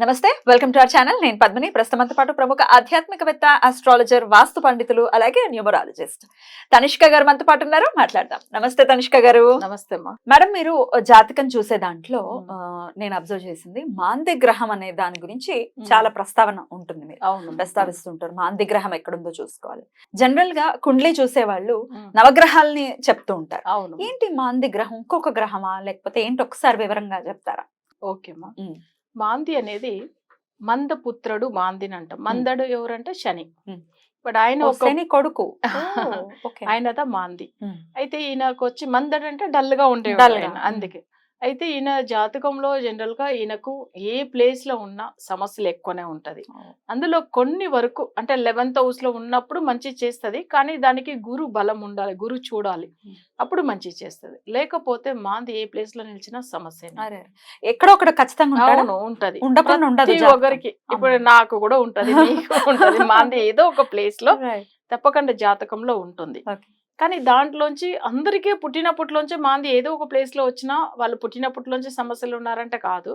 నమస్తే welcome to our channel. నేను పద్మిని. ప్రస్తుతంతో పాటు ప్రముఖ ఆధ్యాత్మికవేత్త ఆస్ట్రాలజర్ వాస్తు పండితులు అలాగే న్యూమరాలజిస్ట్ తనిష్క గారు మనతో పాటు ఉన్నారు. మాట్లాడదాం. నమస్తే తనిష్క గారు. నమస్తే అమ్మా. మేడం మీరు జాతకం చూసే దాంట్లో నేను అబ్జర్వ్ చేసింది మాంది గ్రహం అనే దాని గురించి. చాలా ప్రస్తావన ఉంటుంది మీరు. అవును ప్రస్తావిస్తుంటారు. మాంది గ్రహం ఎక్కడుందో చూసుకోవాలి. జనరల్గా కుండ్లీ చూసే వాళ్ళు. నవగ్రహాల్ని చెప్తూ ఉంటారు. అవును. ఏంటి మాంది గ్రహం ఇంకొక గ్రహమా? లేకపోతే ఏంటి? ఒకసారి వివరంగా చెప్తారా? ఓకే అమ్మా. ఉమ్. మాంది అనేది మందపుత్రుడు మాందిని అంటాం మందడు ఎవరంటే శని. బట్ ఆయన శని కొడుకు. ఆయనదా మాంది. అయితే ఈయనకు వచ్చి మందడు అంటే డల్గా ఉండేవాడు. అందుకే. అయితే ఈయన జాతకంలో జనరల్గా ఈయనకు ఏ ప్లేస్లో ఉన్న సమస్యలు ఎక్కువనే ఉంటది. అందులో కొన్ని వరకు అంటే లెవెన్త్ హౌస్లో ఉన్నప్పుడు మంచి చేస్తది. కానీ దానికి గురు బలం ఉండాలి గురు చూడాలి. అప్పుడు మంచి చేస్తది. లేకపోతే మాంది ఏ ప్లేస్లో నిలిచినా సమస్య ఎక్కడో ఒకటి ఖచ్చితంగా ఉంటది. ప్రతి. ఒక్కరికి. ఇప్పుడు. నాకు కూడా ఉంటది ఉంటది. మాంది ఏదో ఒక ప్లేస్లో Right. తప్పకుండా జాతకంలో ఉంటుంది. కానీ దాంట్లోంచి అందరికీ పుట్టినప్పటిలోంచి మాంది ఏదో ఒక ప్లేస్లో వచ్చినా వాళ్ళు పుట్టినప్పటిలోంచి సమస్యలు ఉన్నారంటే కాదు.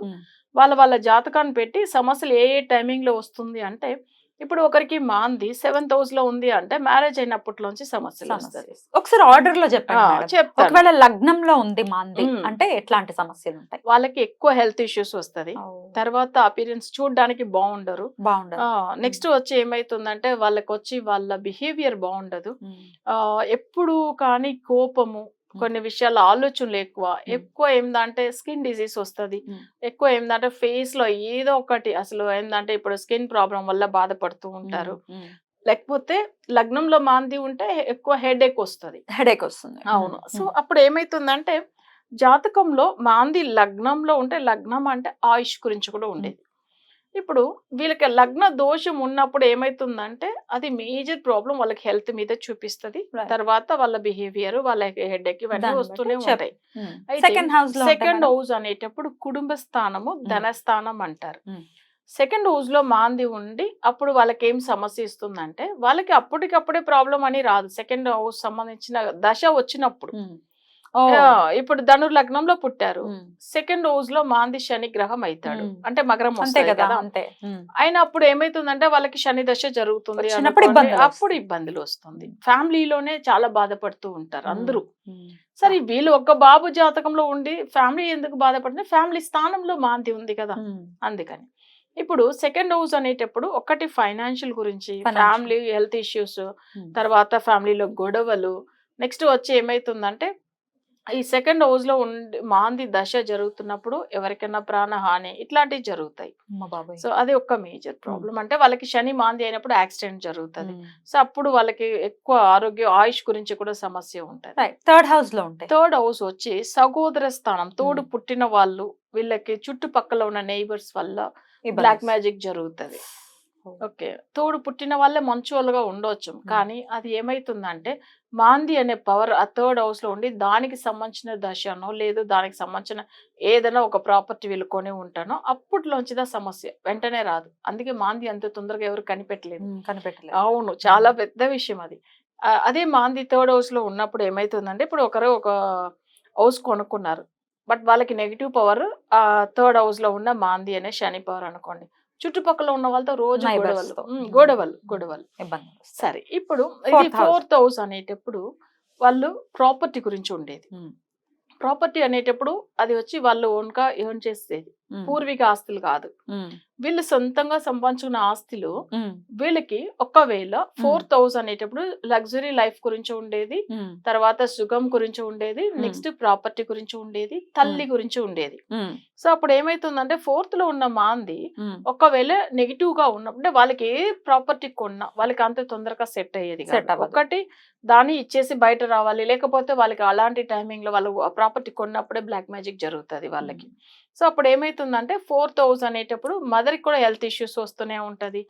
వాళ్ళ వాళ్ళ జాతకాన్ని పెట్టి సమస్యలు ఏ ఏ టైమింగ్లో వస్తుంది అంటే ఇప్పుడు ఒకరికి మాంది సెవెంత్ హౌస్లో ఉంది అంటే మ్యారేజ్ అయినప్పటిలోంచి సమస్యలు వస్తుంది సమస్య. ఒకసారి ఆర్డర్లో చెప్పండి ఒకవేళ లగ్నంలో ఉంది మాంది. అంటే ఎట్లాంటి సమస్యలు ఉంటాయి? వాళ్ళకి ఎక్కువ హెల్త్ ఇష్యూస్ వస్తది. తర్వాత అపీరెన్స్ చూడడానికి బాగుండరు బాగుండదు నెక్స్ట్ వచ్చి ఏమైతుందంటే వాళ్ళకి వచ్చి వాళ్ళ బిహేవియర్ బాగుండదు ఎప్పుడు కానీ కోపము కొన్ని విషయాల ఆలోచనలు ఎక్కువ. ఎక్కువ ఏందంటే స్కిన్ డిసీజ్ వస్తది. ఎక్కువ ఏందంటే ఫేస్లో ఏదో ఒకటి అసలు ఏందంటే ఇప్పుడు స్కిన్ ప్రాబ్లం వల్ల బాధపడుతూ ఉంటారు. లేకపోతే లగ్నంలో మాంది ఉంటే ఎక్కువ హెడ్ ఎక్ వస్తుంది. హెడేక్ వస్తుంది. అవును. సో అప్పుడు ఏమైతుందంటే జాతకంలో మాంది లగ్నంలో ఉంటే లగ్నం అంటే ఆయుష్ గురించి కూడా ఉండేది. ఇప్పుడు వీళ్ళకి లగ్న దోషం ఉన్నప్పుడు ఏమైతుందంటే అది మేజర్ ప్రాబ్లం వాళ్ళకి హెల్త్ మీద చూపిస్తది. తర్వాత వాళ్ళ బిహేవియర్ వాళ్ళ హెడ్ ఎక్ ఇవన్నీ వస్తూనే ఉంటాయి. సెకండ్ హౌస్లో సెకండ్ హౌస్ అనేటప్పుడు కుటుంబ స్థానము ధనస్థానం అంటారు. సెకండ్ హౌస్లో మాంది ఉండి అప్పుడు వాళ్ళకి ఏం సమస్య ఇస్తుందంటే వాళ్ళకి అప్పటికప్పుడే ప్రాబ్లం అని రాదు. సెకండ్ హౌస్ సంబంధించిన దశ వచ్చినప్పుడు. ఇప్పుడు ధను లగ్నంలో పుట్టారు సెకండ్ హౌస్లో మాంది శని గ్రహం అవుతాడు. అంటే మకరం అంతే వస్తాయి కదా అంతే. అయినా అప్పుడు ఏమైతుందంటే వాళ్ళకి శని దశ జరుగుతుంది అప్పుడు. ఇబ్బందులు వస్తుంది ఫ్యామిలీలోనే చాలా బాధపడుతూ ఉంటారు అందరూ. సరే వీళ్ళు ఒక్క బాబు జాతకంలో ఉండి ఫ్యామిలీ ఎందుకు బాధపడుతుంది ఫ్యామిలీ స్థానంలో మాంది ఉంది కదా. అందుకని ఇప్పుడు సెకండ్ హౌస్ అనేటప్పుడు ఒకటి ఫైనాన్షియల్ గురించి. Family health issues. తర్వాత ఫ్యామిలీలో గొడవలు నెక్స్ట్ వచ్చి ఏమైతుందంటే ఈ సెకండ్ హౌస్లో ఉండి మాంది దశ జరుగుతున్నప్పుడు ఎవరికైనా ప్రాణహాని ఇట్లాంటివి జరుగుతాయి. సో అది ఒక మేజర్ ప్రాబ్లం అంటే వాళ్ళకి శని మాంది అయినప్పుడు యాక్సిడెంట్ జరుగుతుంది. సో అప్పుడు వాళ్ళకి ఎక్కువ ఆరోగ్య ఆయుష్ గురించి కూడా సమస్య ఉంటుంది థర్డ్ హౌస్లో ఉంటాయి థర్డ్ హౌస్ వచ్చి సహోదర స్థానం తోడు. పుట్టిన వాళ్ళు వీళ్ళకి చుట్టుపక్కల ఉన్న నైబర్స్ వల్ల బ్లాక్. మ్యాజిక్ జరుగుతుంది. ఓకే. తోడు పుట్టిన వాళ్ళే మంచోళ్ళుగా ఉండొచ్చు. కానీ అది ఏమైతుందంటే మాంది అనే పవర్ ఆ థర్డ్ హౌస్లో ఉండి దానికి సంబంధించిన దశనో లేదు దానికి సంబంధించిన ఏదైనా ఒక ప్రాపర్టీ వీళ్ళుకొని ఉంటానో అప్పట్లోంచిదా సమస్య. వెంటనే రాదు. అందుకే మాంది అంత తొందరగా ఎవరు కనిపెట్టలేదు. కనిపెట్టలేదు. అవును. చాలా పెద్ద విషయం అది. అదే మాంది థర్డ్ హౌస్లో ఉన్నప్పుడు ఏమైతుందంటే ఇప్పుడు ఒకరు ఒక హౌస్ కొనుక్కున్నారు. బట్ వాళ్ళకి నెగిటివ్ పవర్ ఆ థర్డ్ హౌస్లో ఉన్న మాంది అనే శని పవర్ అనుకోండి. చుట్టుపక్కల ఉన్న వాళ్ళతో రోజు గొడవలు గొడవలు గొడవలు ఇబ్బంది. సరే ఇప్పుడు ఇది. ఫోర్త్ హౌస్ అనేటప్పుడు వాళ్ళు ప్రాపర్టీ గురించి ఉండేది. ప్రాపర్టీ అనేటప్పుడు అది వచ్చి వాళ్ళు ఓన్గా ఎర్న్ చేసేది. పూర్వీక ఆస్తులు కాదు. వీళ్ళు సొంతంగా సంపాదించుకున్న ఆస్తులు. వీళ్ళకి ఒకవేళ ఫోర్త్ హౌస్ అనేటప్పుడు లగ్జరీ లైఫ్ గురించి ఉండేది. తర్వాత సుఖం గురించి ఉండేది. నెక్స్ట్ ప్రాపర్టీ గురించి ఉండేది తల్లి గురించి ఉండేది. సో అప్పుడు ఏమైతుందంటే ఫోర్త్లో ఉన్న మాంది. ఒకవేళ నెగిటివ్గా ఉన్నప్పుడు వాళ్ళకి ఏ ప్రాపర్టీ కొన్నా వాళ్ళకి అంత తొందరగా సెట్ అయ్యేది. ఒకటి దాన్ని ఇచ్చేసి బయట రావాలి లేకపోతే వాళ్ళకి అలాంటి టైమింగ్లో వాళ్ళు ప్రాపర్టీ కొన్నప్పుడే బ్లాక్ మ్యాజిక్ జరుగుతుంది వాళ్ళకి సో అప్పుడు ఏమైతుందంటే ఫోర్త్ హౌస్ అనేటప్పుడు మదర్ కూడా హెల్త్ ఇష్యూస్ వస్తూనే ఉంటది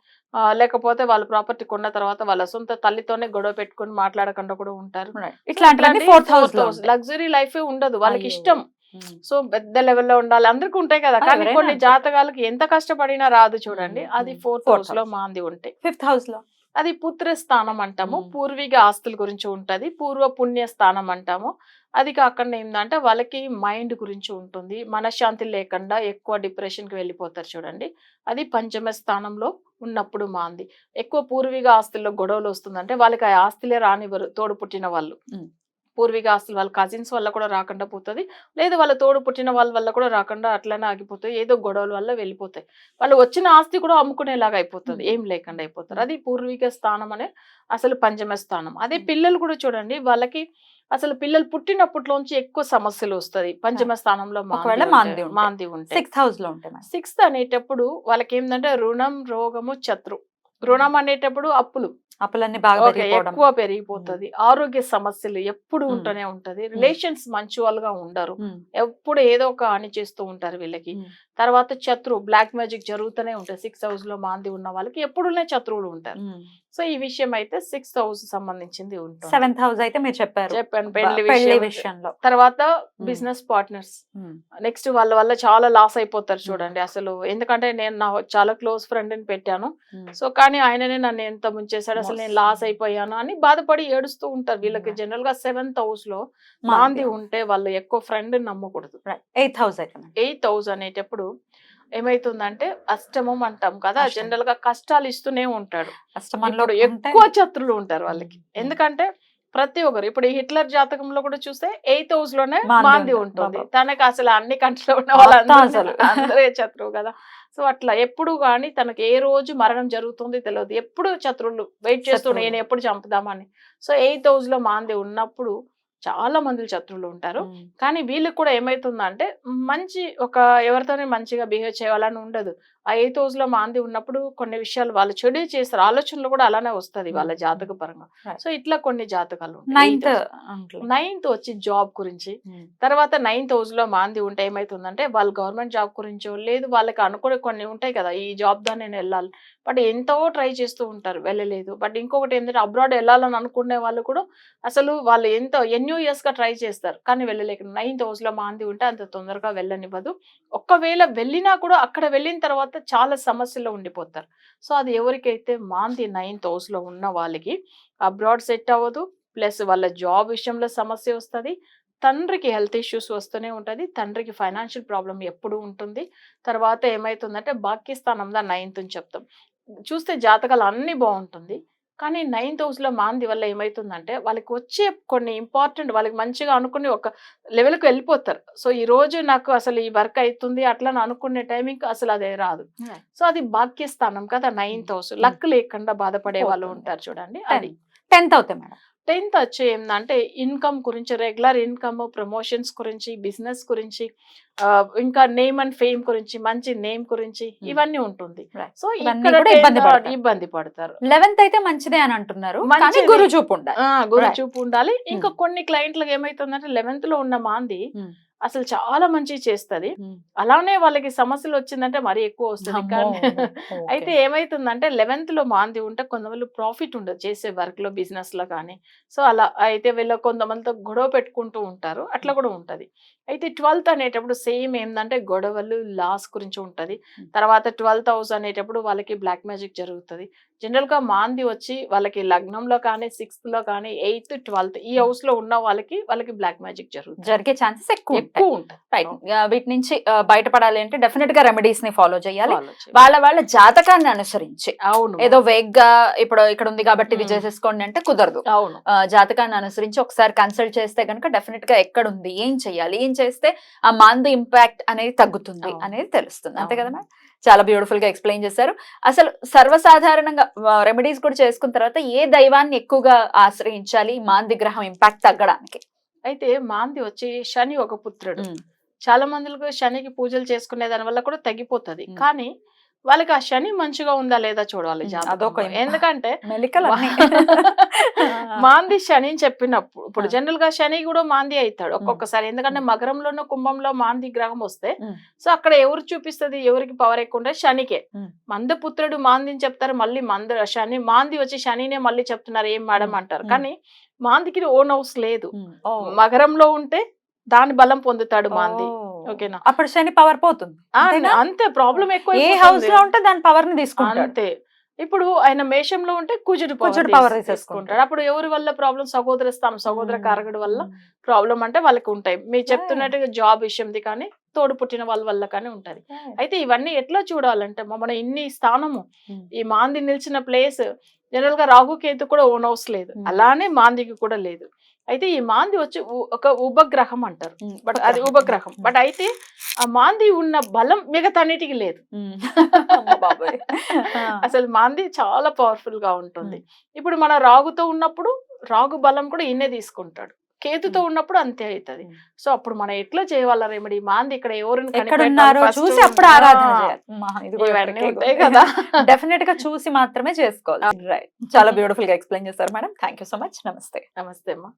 లేకపోతే వాళ్ళ ప్రాపర్టీ కొన్న తర్వాత వాళ్ళ సొంత తల్లితోనే గొడవ పెట్టుకొని మాట్లాడకుండా కూడా ఉంటారు. ఇట్లాంటివన్నీ ఫోర్త్ హౌస్ ఉంటాయి. లగ్జరీ లైఫ్ ఉండదు వాళ్ళకి. ఇష్టం సో పెద్ద లెవెల్లో ఉండాలి అందరికి ఉంటాయి కదా కానీ కొన్ని. జాతకాలకి ఎంత కష్టపడినా రాదు చూడండి అది. ఫోర్త్ హౌస్లో. మాంది ఉంటే ఫిఫ్త్ హౌస్లో అది పుత్ర స్థానం అంటాము. పూర్వీక ఆస్తుల గురించి ఉంటది పూర్వ పుణ్య స్థానం అంటాము అది కాకుండా ఏంటంటే వాళ్ళకి మైండ్ గురించి ఉంటుంది. మనశ్శాంతి లేకుండా ఎక్కువ డిప్రెషన్కి వెళ్ళిపోతారు చూడండి. అది పంచమ స్థానంలో ఉన్నప్పుడు మాంది. ఎక్కువ పూర్వీక ఆస్తుల్లో గొడవలు వస్తుందంటే వాళ్ళకి ఆ ఆస్తులే రానివ్వరు తోడు పుట్టిన వాళ్ళు. పూర్వీక ఆస్తులు వాళ్ళ కజిన్స్ వల్ల కూడా రాకుండా పోతుంది. లేదు వాళ్ళ తోడు పుట్టిన వాళ్ళ వల్ల కూడా రాకుండా అట్లనే ఆగిపోతాయి ఏదో గొడవల వల్ల వెళ్ళిపోతాయి. వాళ్ళు వచ్చిన ఆస్తి కూడా అమ్ముకునేలాగా అయిపోతుంది. ఏం లేకుండా అయిపోతారు అది పూర్వీక స్థానం అనే అసలు పంచమ స్థానం. అదే పిల్లలు కూడా చూడండి వాళ్ళకి అసలు పిల్లలు పుట్టినప్పట్లోంచి ఎక్కువ సమస్యలు వస్తుంది. పంచమ స్థానంలో మాంది మాంది ఉంటే. మాంది ఉంటే. సిక్స్త్ హౌస్లో ఉంటాయి సిక్స్త్ అనేటప్పుడు వాళ్ళకి ఏంటంటే రుణం రోగము శత్రు. రుణం అనేటప్పుడు అప్పులు. అప్పులన్నీ బాగా ఎక్కువ పెరిగిపోతుంది. ఆరోగ్య సమస్యలు ఎప్పుడు. ఉంటూనే ఉంటది. రిలేషన్స్ మంచువల్గా ఉండరు ఎప్పుడు ఏదో ఒక హాని చేస్తూ ఉంటారు వీళ్ళకి. తర్వాత శత్రు బ్లాక్ మ్యాజిక్ జరుగుతూనే ఉంటాయి సిక్స్ హౌస్లో మాంది ఉన్న వాళ్ళకి ఎప్పుడునే శత్రువులు ఉంటారు. సో ఈ విషయం అయితే సిక్స్త్ హౌస్ సంబంధించింది ఉంటుంది. సెవెంత్ హౌస్ అయితే మీరు చెప్పారు. చెప్పాను పెళ్ళి పెళ్ళి విషయం. విషయంలో. తర్వాత బిజినెస్ పార్ట్నర్స్. నెక్స్ట్ వాళ్ళ వల్ల చాలా లాస్ అయిపోతారు చూడండి అసలు. ఎందుకంటే నేను నా చాలా క్లోజ్ ఫ్రెండ్ని పెట్టాను. సో కానీ ఆయననే నన్ను ఎంత ముంచేశాడు అసలు నేను. లాస్ అయిపోయాను అని బాధపడి ఏడుస్తూ ఉంటారు. వీళ్ళకి. జనరల్గా సెవెంత్ హౌస్లో మాంది ఉంటే వాళ్ళు ఎక్కువ ఫ్రెండ్ నమ్మకూడదు. ఎయిత్ హౌస్ అయితే ఎయిత్ హౌస్ అనేటప్పుడు ఏమైతుందంటే అష్టమం అంటాం కదా. జనరల్గా కష్టాలు ఇస్తూనే ఉంటాడు అష్టమంలో ఎక్కువ శత్రులు ఉంటారు వాళ్ళకి. ఎందుకంటే ప్రతి ఒక్కరు ఇప్పుడు ఈ హిట్లర్ జాతకంలో కూడా చూస్తే ఎయిత్ హౌస్లోనే మాంది. ఉంటుంది. తనకి అసలు అన్ని కంట్రీలో ఉన్న వాళ్ళందరూ అసలు. అందరే శత్రువు కదా సో అట్లా ఎప్పుడు కానీ తనకి ఏ రోజు మరణం జరుగుతుంది తెలియదు ఎప్పుడు శత్రువులు వెయిట్ చేస్తూ. నేను ఎప్పుడు చంపుదామని సో ఎయిత్ హౌస్లో మాంది ఉన్నప్పుడు చాలా మంది శత్రువులు ఉంటారు. కానీ వీళ్ళకి కూడా ఏమైతుందంటే మంచి ఒక ఎవరితోనే మంచిగా బిహేవ్ చేయాలని ఉండదు. ఆ ఎయిత్ హౌస్లో మాంది ఉన్నప్పుడు కొన్ని విషయాలు వాళ్ళు చెడు చేస్తారు. ఆలోచనలు కూడా అలానే వస్తది వాళ్ళ. జాతక పరంగా. సో ఇట్లా కొన్ని జాతకాలు నైన్త్ నైన్త్ వచ్చి జాబ్ గురించి. తర్వాత నైన్త్ హౌస్లో మాంది ఉంటే ఏమైతుందంటే వాళ్ళు గవర్నమెంట్ జాబ్ గురించో లేదు వాళ్ళకి అనుకునే కొన్ని ఉంటాయి కదా ఈ జాబ్ దా నేను వెళ్ళాలి. బట్ ఎంతో ట్రై చేస్తూ ఉంటారు వెళ్ళలేదు. బట్ ఇంకొకటి ఏంటంటే అబ్రాడ్ వెళ్ళాలని అనుకునే వాళ్ళు కూడా అసలు వాళ్ళు ఎంతో ఎన్నో ఇయర్స్గా ట్రై చేస్తారు. కానీ వెళ్ళలేక నైన్త్ హౌస్లో మాంది ఉంటే అంత తొందరగా వెళ్ళనివ్వదు. ఒక్కవేళ వెళ్ళినా కూడా అక్కడ వెళ్ళిన తర్వాత చాలా సమస్యల్లో ఉండిపోతారు. సో అది ఎవరికైతే మాంది నైన్త్ హౌస్లో ఉన్న వాళ్ళకి అబ్రాడ్ సెట్ అవ్వదు. ప్లస్ వాళ్ళ జాబ్ విషయంలో సమస్య వస్తుంది. తండ్రికి హెల్త్ ఇష్యూస్ వస్తూనే ఉంటుంది. తండ్రికి ఫైనాన్షియల్ ప్రాబ్లం ఎప్పుడు ఉంటుంది. తర్వాత ఏమవుతుందంటే భాగ్యస్థానంలో నైన్త్ అని చెప్తాం. చూస్తే జాతకాలు అన్నీ బాగుంటుంది. కానీ నైన్త్ హౌస్లో మాంది వల్ల ఏమైతుందంటే వాళ్ళకి వచ్చే కొన్ని ఇంపార్టెంట్ వాళ్ళకి మంచిగా అనుకుని ఒక లెవెల్కి వెళ్ళిపోతారు సో ఈ రోజు నాకు అసలు ఈ వర్క్ అవుతుంది అట్లా అని అనుకునే టైమింగ్ అసలు అదే రాదు. సో అది భాగ్యస్థానం కదా నైన్త్ హౌస్ లక్ లేకుండా బాధపడే వాళ్ళు. ఉంటారు చూడండి. అది టెన్త్ అవుతాయి మేడం టెన్త్ వచ్చి ఏంటంటే ఇన్కమ్ గురించి రెగ్యులర్ ఇన్కమ్ ప్రమోషన్స్ గురించి బిజినెస్ గురించి ఇంకా నేమ్ అండ్ ఫేమ్ గురించి మంచి నేమ్ గురించి Hmm. ఇవన్నీ ఉంటుంది. సో ఇవన్నీ ఇక్కడ కూడా ఇబ్బంది 10th పడతారు. లెవెన్త్ అయితే మంచిదే అని అంటున్నారు. గురు చూపు ఉండాలి గురు. చూపు ఉండాలి ఇంకా కొన్ని క్లయింట్లకు ఏమైతుందంటే లెవెన్త్లో ఉన్న మాంది Hmm. అసలు చాలా మంచి చేస్తది. అలానే వాళ్ళకి సమస్యలు వచ్చిందంటే మరీ ఎక్కువ వస్తుంది. కానీ. అయితే ఏమైతుందంటే లెవెన్త్లో మాంది ఉంటే కొంతమంది ప్రాఫిట్ ఉండదు చేసే వర్క్లో బిజినెస్లో కానీ. సో అలా అయితే వీళ్ళ కొంతమందితో గొడవ పెట్టుకుంటూ ఉంటారు. అట్లా కూడా ఉంటది. అయితే ట్వెల్త్ అనేటప్పుడు సేమ్ ఏంటంటే గొడవలు లాస్ గురించి ఉంటది. తర్వాత ట్వెల్త్ హౌస్ అనేటప్పుడు వాళ్ళకి బ్లాక్ మ్యాజిక్ జరుగుతుంది. జనరల్గా మాంది వచ్చి వాళ్ళకి లగ్నంలో కానీ సిక్స్త్లో కానీ ఎయిత్ ట్వెల్త్ ఈ హౌస్లో ఉన్న వాళ్ళకి వాళ్ళకి బ్లాక్ మ్యాజిక్ జరుగుతుంది. జరిగే ఛాన్సెస్ ఎక్కువ ఎక్కువ ఉంటుంది రైట్ వీటి నుంచి బయటపడాలి అంటే డెఫినెట్గా రెమెడీస్ని ఫాలో చేయాలి. చేయాలి. వాళ్ళ వాళ్ళ జాతకాన్ని అనుసరించి. అవును. ఏదో వేగ్గా ఇప్పుడు ఇక్కడ ఉంది కాబట్టి ఇది Hmm. చేసేసుకోండి అంటే కుదరదు. అవును. జాతకాన్ని అనుసరించి ఒకసారి కన్సల్ట్ చేస్తే కనుక డెఫినెట్గా ఎక్కడ ఉంది ఏం చెయ్యాలి ఏం చేస్తే ఆ మందు ఇంపాక్ట్ అనేది తగ్గుతుంది. అనేది తెలుస్తుంది. అంతే కదా చాలా బ్యూటిఫుల్గా ఎక్స్ప్లెయిన్ చేశారు. అసలు సర్వసాధారణంగా రెమెడీస్ కూడా చేసుకున్న తర్వాత ఏ దైవాన్ని ఎక్కువగా ఆశ్రయించాలి? మాంది గ్రహం ఇంపాక్ట్ తగ్గడానికి. అయితే మాంది వచ్చి శని ఒక పుత్రుడు చాలా మందికి శనికి పూజలు చేసుకునే దాని వల్ల కూడా తగ్గిపోతది. కానీ వాళ్ళకి ఆ శని మంచిగా ఉందా లేదా చూడాలి. అదొక ఎందుకంటే. మాంది శని చెప్పినప్పుడు ఇప్పుడు. జనరల్గా శని కూడా మాంది అవుతాడు ఒక్కొక్కసారి ఎందుకంటే మకరంలోనూ కుంభంలో మాంది గ్రహం వస్తే. సో అక్కడ ఎవరు చూపిస్తుంది ఎవరికి పవర్ ఎక్కువ ఉంటే శనికే మ్మ్. మందపుత్రుడు మాందిని చెప్తారు మళ్ళీ మంద శని మాంది వచ్చి శనినే మళ్ళీ చెప్తున్నారు ఏం మేడం. అంటారు. కానీ మాందికి ఓన్ హౌస్ లేదు. మకరంలో ఉంటే దాని బలం పొందుతాడు మాంది. ఓకేనా? అప్పుడు శని పవర్ పోతుంది? అంతే ప్రాబ్లం ఎక్కువ ఏ హౌస్లో ఉంటే దాని పవర్ని తీసుకుంటాడు. అంతే. ఇప్పుడు ఆయన మేషంలో ఉంటే కుజుడు కుజుడు తీసేసుకుంటాడు. తీసుకుంటాడు అప్పుడు ఎవరి వల్ల ప్రాబ్లం సహోదర స్థానం సహోదర. కారకుడు వల్ల ప్రాబ్లం అంటే వాళ్ళకి ఉంటాయి మీరు చెప్తున్నట్టుగా జాబ్ విషయంది కానీ తోడు పుట్టిన వాళ్ళ వల్ల కానీ ఉంటది అయితే ఇవన్నీ ఎట్లా చూడాలంటే మన ఇన్ని స్థానము. ఈ మాంది నిలిచిన ప్లేస్ జనరల్గా రాహు కేతు కూడా ఓన్ హౌస్ లేదు. అలానే మాందికి కూడా లేదు అయితే ఈ మాంది వచ్చి ఒక ఉపగ్రహం అంటారు. బట్ అది ఉపగ్రహం. బట్ అయితే ఆ మాంది ఉన్న బలం మిగతాన్నిటికి లేదు. అసలు మాంది చాలా పవర్ఫుల్గా ఉంటుంది. ఇప్పుడు మన రాగుతో ఉన్నప్పుడు రాగు బలం కూడా ఇన్నే తీసుకుంటాడు. కేతుతో ఉన్నప్పుడు అంతే అవుతుంది. సో అప్పుడు మనం ఎట్లా చేయాల రెమెడీ మాంది ఇక్కడ ఎవరిని? చూసి అప్పుడు ఆరాధన ఉంటాయి. కదా. డెఫినెట్గా చూసి మాత్రమే చేసుకోవాలి. రైట్ చాలా బ్యూటిఫుల్గా ఎక్స్ప్లెయిన్ చేశారు మేడం థ్యాంక్ సో మచ్ నమస్తే నమస్తే అమ్మా.